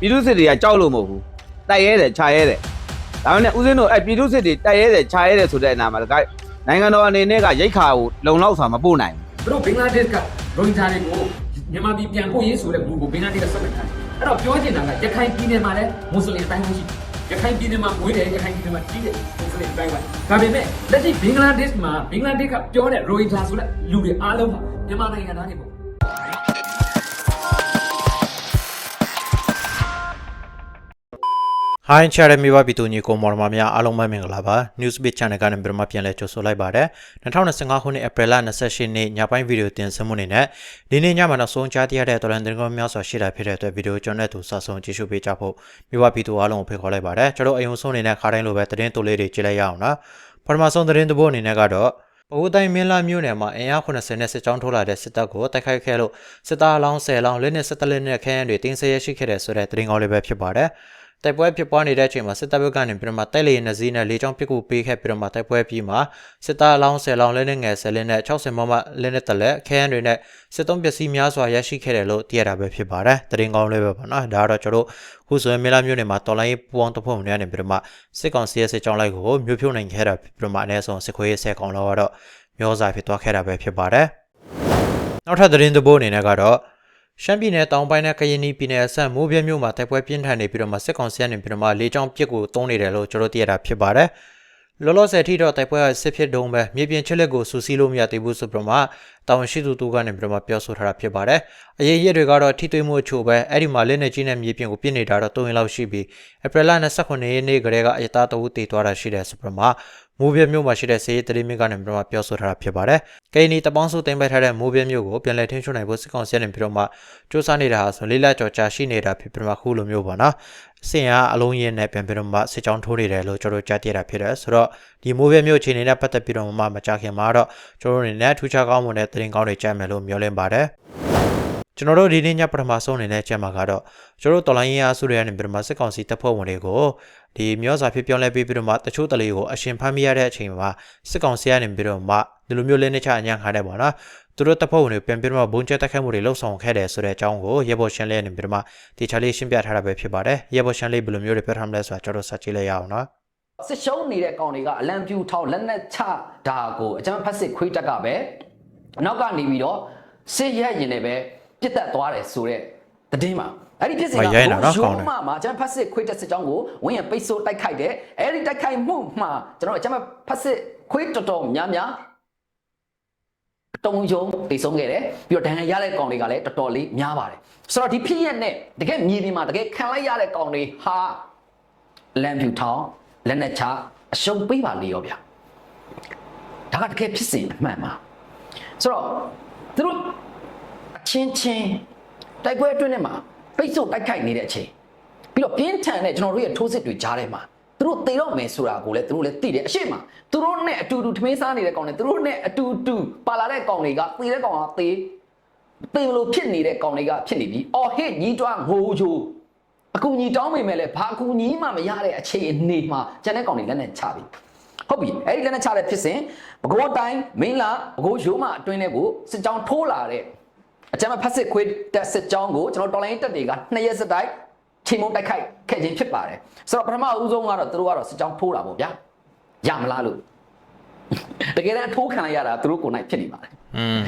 ပြည်သူစစ်တွေကကြောက်လို့မဟုတ်ဘူးတိုက်ရဲတယ်ခြာရဲတယ်ဒါမှမဟုတ်ဦးစင်းတို့အဲ့ပြည်သူစစ်တွေတိုက်ရဲတယ်ခြာရဲတယ်ဆိုတဲ့အနာမှာတကယ်နိုင်ငံတော်အနေနဲ့ကရိတ်ခါကိုလုံလောက်စွာမပို့နိုင်ဘူးသူတို့ဘင်္ဂလားဒေ့ရှ်ကရိုဟင်ဂျာတွေကိုမြန်မာပြည်ပြန်ပို့ရေးဆိုတဲ့ဘူးကိုဘင်္ဂလားဒေ့ရှ်ကဆက်လက်ထားတယ်အဲ့တော့ပြောချင်တာကရခိုင်ပြည်နယ်မှာလည်းမွတ်စလင်အတိုင်းရှိရခိုင်ပြည်နယ်မှာမွေးတယ်ရခိုင်ပြည်နယ်မှာကြီးတယ်မွတ်စလင်အတိုင်းပါဒါပေမဲ့လက်ရှိဘင်္ဂလားဒေ့ရှ်မှာဘင်္ဂလားဒေ့ရှ်ကပြောတဲ့ရိုဟင်ဂျာဆိုတဲ့လူတွေအားလုံးကမြန်မာနိုင်ငံသားတွေပေါ့ ဟိုင်းချရမီဝပြည်သူညီကိုမော်မများအားလုံးပဲမင်္ဂလာပါ Newsbeat Channel ကနေပြန်မပြန်လဲကြိုဆိုလိုက်ပါတယ်2025ခုနှစ်ဧပြီလ28နေ့ညပိုင်းဗီဒီယိုတင်ဆက်မှုနေနဲ့ဒီနေ့ညမှာနောက်ဆုံးကြားသိရတဲ့တော်လန်တင်ကောများစွာရှိတာဖြစ်တဲ့အတွက်ဗီဒီယိုကျွန်တော်နဲ့သူစဆုံးကြည့်ရှုပေးကြဖို့မိဘပြည်သူအားလုံးကိုဖိတ်ခေါ်လိုက်ပါတယ်ကျွန်တော်အယုံဆုံးအနေနဲ့ခါတိုင်းလိုပဲသတင်းတိုလေးတွေကြည့်လိုက်ရအောင်နော်ပထမဆုံးသတင်းတစ်ပုဒ်အနေနဲ့ကတော့ပဝတိုင်းမင်းလာမြို့နယ်မှာအင်အား80နဲ့စစ်ကြောင်းထိုးလာတဲ့စစ်တပ်ကိုတိုက်ခိုက်ခဲ့လို့စစ်သားအလောင်း10လောင်းလက်နက်17လက်နက်ခဲယမ်းတွေတင်းဆဲရရှိခဲ့တဲ့ဆိုတဲ့သတင်းကောင်းလေးပဲဖြစ်ပါတယ်။ တိုက်ပွဲဖြစ်ပွားနေတဲ့အချိန်မှာစစ်တပ်ဘက်ကနေပြီးတော့မှတိုက်လေယာဉ်နှစီးနဲ့လေကြောင်းပစ်ကူပေးခဲ့ပြီးတော့မှတိုက်ပွဲပြီးမှစစ်သားအလောင်း10လောင်းလက်နဲ့ငယ်10လက်နဲ့60မမလက်နဲ့တလက်ခဲယမ်းတွေနဲ့စစ်သုံးပစ္စည်းများစွာရရှိခဲ့တယ်လို့သိရတာပဲဖြစ်ပါတယ်။တရင်ကောင်းလေးပဲပေါ့နော်။ဒါကတော့ကျွန်တော်တို့ခုဆိုရင်မေလာမျိုးနေမှာတော်လိုင်းပူအောင်တဖုံတွေကနေပြီးတော့မှစစ်ကောင်စီရဲ့စစ်ကြောင်းလိုက်ကိုမြို့ဖြုတ်နိုင်ခဲ့တာပြီးတော့မှအနည်းဆုံးစစ်ခွေးရဲ့ဆဲကောင်လောက်ကတော့မျိုးစားဖြစ်သွားခဲ့တာပဲဖြစ်ပါတယ်။နောက်ထပ်သတင်းသဘောအနေနဲ့ကတော့ ရှမ်းပြည်နယ်တောင်ပိုင်းနဲ့ကရင်ပြည်နယ်အဆန်မိုးပြဲမြို့မှာတိုက်ပွဲပြင်းထန်နေပြီးတော့မှစစ်ကောင်စီကနေပြီးတော့မှလေကြောင်းပစ်ကိုတုံးနေတယ်လို့ကျွန်တော်သိရတာဖြစ်ပါတယ်။လောလောဆယ်ထိတော့တိုက်ပွဲကစစ်ဖြစ်တုံးပဲမြေပြင်ချက်လက်ကိုစူးစီးလို့မရသေးဘူးဆိုပြီးတော့မှတောင်ရှိသူတူကနေပြီးတော့မှပြောဆိုထားတာဖြစ်ပါတယ်။အရေးရတွေကတော့ထိတွေ့မှုအချို့ပဲအဲ့ဒီမှာလက်နဲ့ကြီးနဲ့မြေပြင်ကိုပြစ်နေတာတော့၃ရက်လောက်ရှိပြီးဧပြီလ29ရက်နေ့ကလေးကအရတာတဝူတည်သွားတာရှိတယ်ဆိုပြီးတော့မှ မိုးပြဲမြို့မှာရှိတဲ့စေးတရီမီကနေပြီးတော့မှပြောဆိုထားတာဖြစ်ပါတယ်။ကရင်နီတပေါင်းစုတင်ပယ်ထားတဲ့မိုးပြဲမြို့ကိုပြန်လည်ထင်းချုံနိုင်ဖို့စစ်ကောင်စီကနေပြီးတော့မှစ조사နေတာဟာဆိုလေးလကြော်ကြာရှိနေတာဖြစ်ပြီးတော့မှခုလိုမျိုးပေါ့နော်။စင်ကအလုံးရင်းနဲ့ပြန်ပြီးတော့မှစစ်ကြောင်းထိုးနေတယ်လို့ကျွန်တော်ကြားသိရတာဖြစ်တယ်ဆိုတော့ဒီမိုးပြဲမြို့အခြေအနေနဲ့ပတ်သက်ပြီးတော့မှမကြခင်မှာတော့ကျွန်တော်တို့အနေနဲ့ထူးခြားကောင်းမွန်တဲ့သတင်းကောင်းတွေကြားမယ်လို့မျှော်လင့်ပါတယ်။ ကျွန်တော်တို့ဒီနေ့ညပထမဆုံးအနေနဲ့ကျမ်းမှာကတော့ကျွန်တော်တို့တော်လိုင်းရင်အားစုတွေကနေပြီးတော့မှစစ်ကောင်စီတပ်ဖွဲ့ဝင်တွေကိုဒီမျိုးစာဖြစ်ပြောင်းလဲပြီးပြီးတော့မှတချို့တလေကိုအရှင်ဖမ်းမိရတဲ့အချိန်မှာစစ်ကောင်စီကနေပြီးတော့မှဒီလိုမျိုးလင်းနေချအညံ့ခါတယ်ပေါ့နော်သူတို့တပ်ဖွဲ့ဝင်တွေပြန်ပြီးတော့မှဘုံကျဲတက်ခတ်မှုတွေလှုပ်ဆောင်ခဲ့တယ်ဆိုတဲ့အကြောင်းကိုရေဘော်ရှန်လေးနေပြီးတော့မှဒီချာလေးရှင်းပြထားတာပဲဖြစ်ပါတယ်ရေဘော်ရှန်လေးဘယ်လိုမျိုးတွေပြောထားမလဲဆိုတာကျွန်တော်စကြည့်လိုက်ရအောင်နော်စစ်ရှုံးနေတဲ့ကောင်တွေကအလံပြူထောင်းလက်နက်ချတာကိုအကြမ်းဖက်စစ်ခွေးတက်ကပဲနောက်ကနေပြီးတော့စစ်ရက်ရင်လည်းပဲ ပြစ်တက်သွားတယ်ဆိုတဲ့သတင်းမှာအဲ့ဒီပြစ်စင်ကမရိုက်နဲ့နော်ကောင်းရုံးတယ်မှမှာအကြမ်းဖက်စစ်ခွေးတက်စစ်ကြောင်းကိုဝင်းရပိတ်ဆို့တိုက်ခိုက်တယ်အဲ့ဒီတိုက်ခိုက်မှုမှာကျွန်တော်အကြမ်းဖက်စစ်ခွေးတော်တော်များများတုံယုံတိတ်ဆုံးခဲ့တယ်ပြီးတော့ဒဏ်ရာရတဲ့ကောင်တွေကလည်းတော်တော်လေးများပါတယ်ဆိုတော့ဒီဖြစ်ရက်နဲ့တကယ်မြေပြင်မှာတကယ်ခံလိုက်ရတဲ့ကောင်တွေဟာလမ်းပြူထောင်းလက်နဲ့ချအရှုံးပေးပါလေရောဗျာဒါကတကယ်ဖြစ်စဉ်အမှန်ပါဆိုတော့သူတို့အ ချင်းချင်းတိုက်ပွဲအတွင်းထဲမှာပိတ်ဆို့တိုက်ခိုက်နေတဲ့အချိန်ပြီးတော့ပြင်းထန်တဲ့ကျွန်တော်တို့ရဲ့ထိုးစစ်တွေကြားထဲမှာသူတို့တေတော့မယ်ဆိုတာကိုလည်းသူတို့လည်းသိတယ်အရှိမသူတို့နဲ့အတူတူထမင်းစားနေတဲ့ကောင်တွေသူတို့နဲ့အတူတူပါလာတဲ့ကောင်တွေကသေတဲ့ကောင်ကသေသေလို့ဖြစ်နေတဲ့ကောင်တွေကဖြစ်နေပြီအော်ဟစ်ညီးတွားငိုချိုးအကူညီတောင်းမိမယ်လေဘာအကူညီမှမရတဲ့အခြေအနေမှာကျန်တဲ့ကောင်တွေလက်နဲ့ချပြီဟုတ်ပြီအဲ့ဒီလက်နဲ့ချတဲ့ဖြစ်စဉ်ဘကိုးတိုင်းမင်းလာဘကိုးရိုးမအတွင်းထဲကိုစစ်ကြောင်းထိုးလာတဲ့ အကြမ်းဖက်စစ်ခွေးတက်စစ်ကြောင်းကိုကျွန်တော်တော်လိုင်းတက်တွေကနှစ်ရက်စတိုက်ချိန်မုံတိုက်ခိုက်ခဲ့ခြင်းဖြစ်ပါတယ်ဆိုတော့ပထမဦးဆုံးကတော့သူတို့ကတော့စစ်ကြောင်းထိုးတာပေါ့ဗျာရမလားလို့တကယ်တမ်းအထိုးခံလိုက်ရတာသူတို့ကိုယ်နိုင်ဖြစ်နေပါတယ်อืม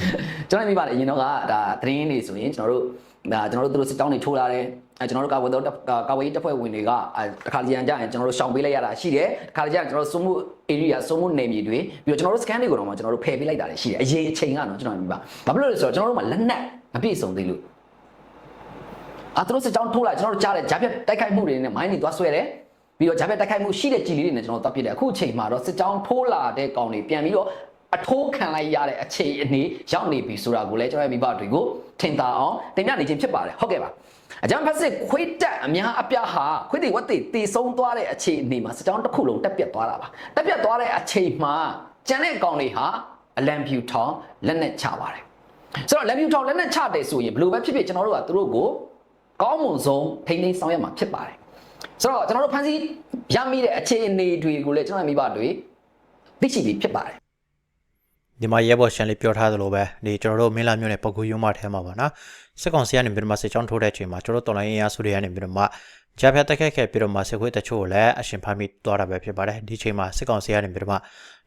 ကျွန်တော်မိပါတယ်အရင်တော့ကဒါသတင်းတွေဆိုရင်ကျွန်တော်တို့ဒါကျွန်တော်တို့သူတို့စစ်တောင်းတွေထိုးလာတယ် အဲကျွန်တော်တို့ကာဝေတော့ကာဝေးတပ်ဖွဲ့ဝင်တွေကအဲတစ်ခါကြံကြရင်ကျွန်တော်တို့ရှောင်ပေးလိုက်ရတာရှိတယ်တစ်ခါကြရင်ကျွန်တော်တို့စုမှု area စုမှုနယ်မြေတွေပြီးတော့ကျွန်တော်တို့ scan တွေကိုတော့မှကျွန်တော်တို့ဖယ်ပေးလိုက်တာလည်းရှိတယ်အရင်အချိန်ကတော့ကျွန်တော်မိပါဘာဖြစ်လို့လဲဆိုတော့ကျွန်တော်တို့မှာလက်နက်မပြည့်စုံသေးလို့အာသူတို့စစ်တောင်းထိုးလာကျွန်တော်တို့ကြားတယ်ဂျာပြက်တိုက်ခိုက်မှုတွေနဲ့မိုင်းတွေသွားဆွဲတယ်ပြီးတော့ဂျာပြက်တိုက်ခိုက်မှုရှိတဲ့ကြည်လေးတွေနဲ့ကျွန်တော်တို့တပ်ပြတယ်အခုအချိန်မှာတော့စစ်တောင်းထိုးလာတဲ့ကောင်တွေပြန်ပြီးတော့အထိုးခံလိုက်ရတဲ့အခြေအနေရောက်နေပြီဆိုတာကိုလည်းကျွန်တော်ရဲ့မိဘတွေကိုထင်သာအောင်တင်ပြနေခြင်းဖြစ်ပါတယ်ဟုတ်ကဲ့ပါ အကြမ်းဖက်စစ်ခွေးတက်အများအပြားဟာခွေးတွေဝက်တွေတည်ဆုံးသွားတဲ့အခြေအနေမှာစစ်ကြောင်းတစ်ခုလုံးတက်ပြတ်သွားတာပါတက်ပြတ်သွားတဲ့အချိန်မှာကျန်တဲ့ကောင်တွေဟာအလံဖြူထောင်လက်နဲ့ချပါတယ်ဆိုတော့လက်ဖြူထောင်လက်နဲ့ချတယ်ဆိုရင်ဘယ်လိုပဲဖြစ်ဖြစ်ကျွန်တော်တို့ကသူတို့ကိုကောင်းမွန်ဆုံးထိန်းသိမ်းဆောင်ရွက်မှာဖြစ်ပါတယ်ဆိုတော့ကျွန်တော်တို့ဖန်စီရမိတဲ့အခြေအနေတွေကိုလည်းကျွန်တော်ရဲ့မိဘတွေသိရှိပြီးဖြစ်ပါတယ် ဒီမှာရဲဘော်ရှန်လေးပြောထားသလိုပဲဒီကျွန်တော်တို့မင်းလာမျိုးနဲ့ပကူယုံမထဲမှာပါနော်စစ်ကောင်စီကနေပြီးတော့မှစစ်ကြောင်းထိုးတဲ့အချိန်မှာကျွန်တော်တို့တော်လိုင်းအင်အားစုတွေကနေပြီးတော့မှဂျာဖက်တက်ခက်ခဲ့ပြီးတော့မှစစ်ခွေးတချို့ကိုလည်းအရှင်ဖမ်းမိသွားတာပဲဖြစ်ပါတယ်ဒီချိန်မှာစစ်ကောင်စီကနေပြီးတော့မှ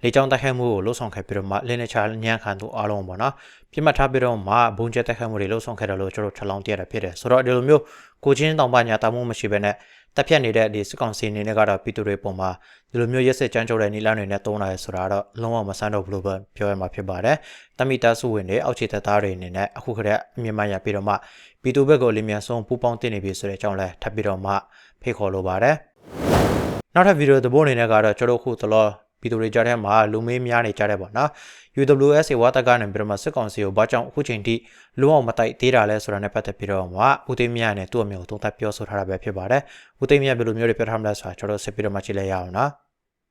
လေကြောင်းတက်ခတ်မှုကိုလှုပ်ဆောင်ခဲ့ပြီးတော့မှလင်းနေချာညံ့ခံသူအားလုံးပေါ့နော်ပြစ်မှတ်ထားပြီးတော့မှဘုံကျက်တက်ခတ်မှုတွေလှုပ်ဆောင်ခဲ့တယ်လို့ကျွန်တော်ထပ်လောင်းတရတာဖြစ်တယ်ဆိုတော့ဒီလိုမျိုး ကိုချင်းတောင်ပညာတာမှုမရှိဘဲနဲ့တက်ဖြတ်နေတဲ့ဒီစစ်ကောင်စီအနေနဲ့ကတော့ပြည်သူတွေပုံမှာဒီလိုမျိုးရက်စစ်ကြမ်းကြုတ်တဲ့နီလန်းတွေနဲ့တုံးလာရဲဆိုတာတော့လုံးဝမဆန်းတော့ဘူးလို့ပဲပြောရမှာဖြစ်ပါတယ်တမိသားစုဝင်တွေအောက်ခြေတပ်သားတွေအနေနဲ့အခုခရက်အမြင်မှန်ရပြီးတော့မှပြည်သူဘက်ကိုလင်းမြန်ဆုံးပူးပေါင်းတင်နေပြီဆိုတဲ့အကြောင်းလဲထပ်ပြီးတော့မှဖိတ်ခေါ်လိုပါတယ်နောက်ထပ်ဗီဒီယိုသဘောအနေနဲ့ကတော့ကျွန်တော်ခုသလော ပြည်သူတွေကြားထဲမှာလူမေးများနေကြတဲ့ပေါ့နော် UWS ဝါတကနေပြီးတော့မှစစ်ကောင်စီကိုဘာကြောင့်အခုချိန်ထိလုံးအောင်မတိုက်သေးတာလဲဆိုတာနဲ့ပတ်သက်ပြီးတော့မှဦးသိမ်းမြတ်နဲ့သူ့အမျိုးကိုသုံးသပ်ပြောဆိုထားတာပဲဖြစ်ပါတယ်ဦးသိမ်းမြတ်ဘယ်လိုမျိုးတွေပြောထားမလဲဆိုတာကျွန်တော်ဆက်ပြီးတော့မှကြည့်လိုက်ရအောင်နော်